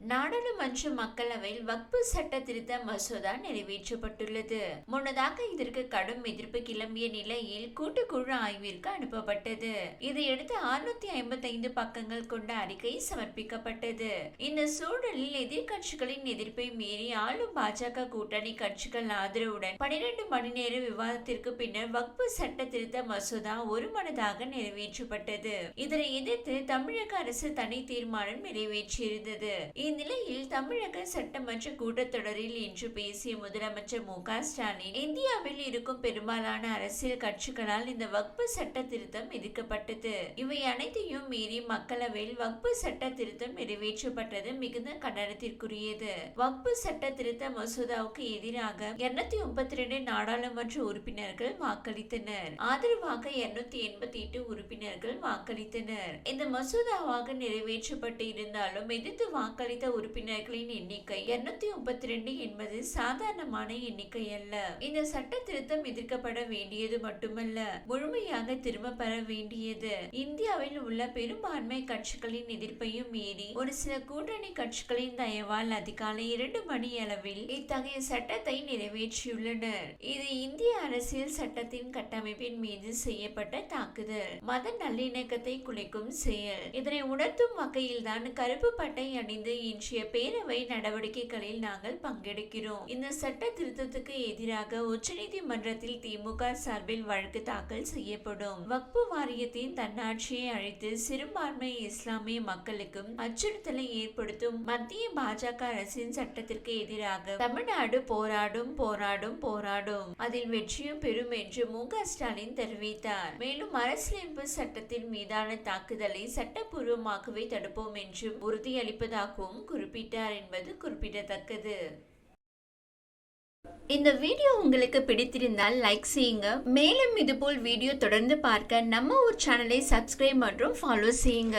நாடாளுமன்ற மக்களவையில் வக்பு சட்ட திருத்த மசோதா நிறைவேற்றப்பட்டுள்ளது. முன்னதாக இதற்கு கடும் எதிர்ப்பு கிளம்பிய நிலையில் கூட்டுக்குழு ஆய்விற்கு அனுப்பப்பட்டது. இதையடுத்து அறுநூத்தி ஐம்பத்தி ஐந்து பக்கங்கள் கொண்ட அறிக்கை சமர்ப்பிக்கப்பட்டது. இந்த சூழலில் எதிர்க்கட்சிகளின் எதிர்ப்பை மீறி ஆளும் பாஜக கூட்டணி கட்சிகள் ஆதரவுடன் பனிரெண்டு மணி நேர விவாதத்திற்கு பின்னர் வக்பு சட்ட திருத்த மசோதா ஒருமனதாக நிறைவேற்றப்பட்டது. இதனை எதிர்த்து தமிழக அரசு தனி தீர்மானம் நிறைவேற்றியிருந்தது. இந்நிலையில் தமிழக சட்டமன்ற கூட்டத்தொடரில் இன்று பேசிய முதலமைச்சர் மு க ஸ்டாலின் இந்தியாவில் இருக்கும் பெரும்பாலான அரசியல் கட்சிகளால் இந்த வக்பு சட்ட திருத்தம் எதிர்க்கப்பட்டது. இவை அனைத்தையும் மீறி மக்களவையில் வக்பு சட்ட திருத்தம் நிறைவேற்றப்பட்டது மிகுந்த கண்டனத்திற்குரியது. வக்பு சட்ட திருத்த மசோதாவுக்கு எதிராக இருநூத்தி முப்பத்தி ரெண்டு நாடாளுமன்ற உறுப்பினர்கள் வாக்களித்தனர். ஆதரவாக இருநூத்தி எண்பத்தி எட்டு உறுப்பினர்கள் வாக்களித்தனர். இந்த மசோதாவாக நிறைவேற்றப்பட்டு இருந்தாலும் எதிர்த்து வாக்களித்த உறுப்பினர்களின் எண்ணிக்கை இருநூத்தி முப்பத்தி ரெண்டு என்பது சாதாரணமான எண்ணிக்கை அல்ல. இந்த சட்ட திருத்தம் எதிர்க்கப்பட வேண்டியது மட்டுமல்ல முழுமையாக திரும்ப பெற வேண்டியது. இந்தியாவில் உள்ள பெரும்பான்மை கட்சிகளின் எதிர்ப்பையும் மீறி ஒரு சில கூட்டணி கட்சிகளின் தயவால் அதிகாலை இரண்டு மணி அளவில் இத்தகைய சட்டத்தை நிறைவேற்றியுள்ளனர். இது இந்திய அரசியல் சட்டத்தின் கட்டமைப்பின் மீது செய்யப்பட்ட தாக்குதல். மத நல்லிணக்கத்தை குலைக்கும் செயல். இதனை உணர்த்தும் வகையில்தான் கருப்பு பட்டை அணிந்து இன்றைய பேரவை நடவடிக்கைகளில் நாங்கள் பங்கெடுக்கிறோம். இந்த சட்ட திருத்தத்துக்கு எதிராக உச்சநீதிமன்றத்தில் திமுக சார்பில் வழக்கு தாக்கல் செய்யப்படும். வக்பு வாரியத்தின் தன்னாட்சியை அழைத்து சிறுபான்மை இஸ்லாமிய மக்களுக்கும் அச்சுறுத்தலை ஏற்படுத்தும் மத்திய பாஜக அரசின் சட்டத்திற்கு எதிராக தமிழ்நாடு போராடும் போராடும் போராடும். அதில் வெற்றியும் பெறும் என்று மு ஸ்டாலின் தெரிவித்தார். மேலும் அரசியலமைப்பு சட்டத்தின் மீதான தாக்குதலை சட்டப்பூர்வமாகவே தடுப்போம் என்றும் உறுதியளிப்பதாகவும் குறிப்பிட்டார் என்பது குறிப்பிடத்தக்கது. இந்த வீடியோ உங்களுக்கு பிடித்திருந்தால் லைக் செய்யுங்க. மேலும் இதுபோல் வீடியோ தொடர்ந்து பார்க்க நம்ம ஒரு சேனலை சப்ஸ்கிரைப் மற்றும் ஃபாலோ செய்யுங்க.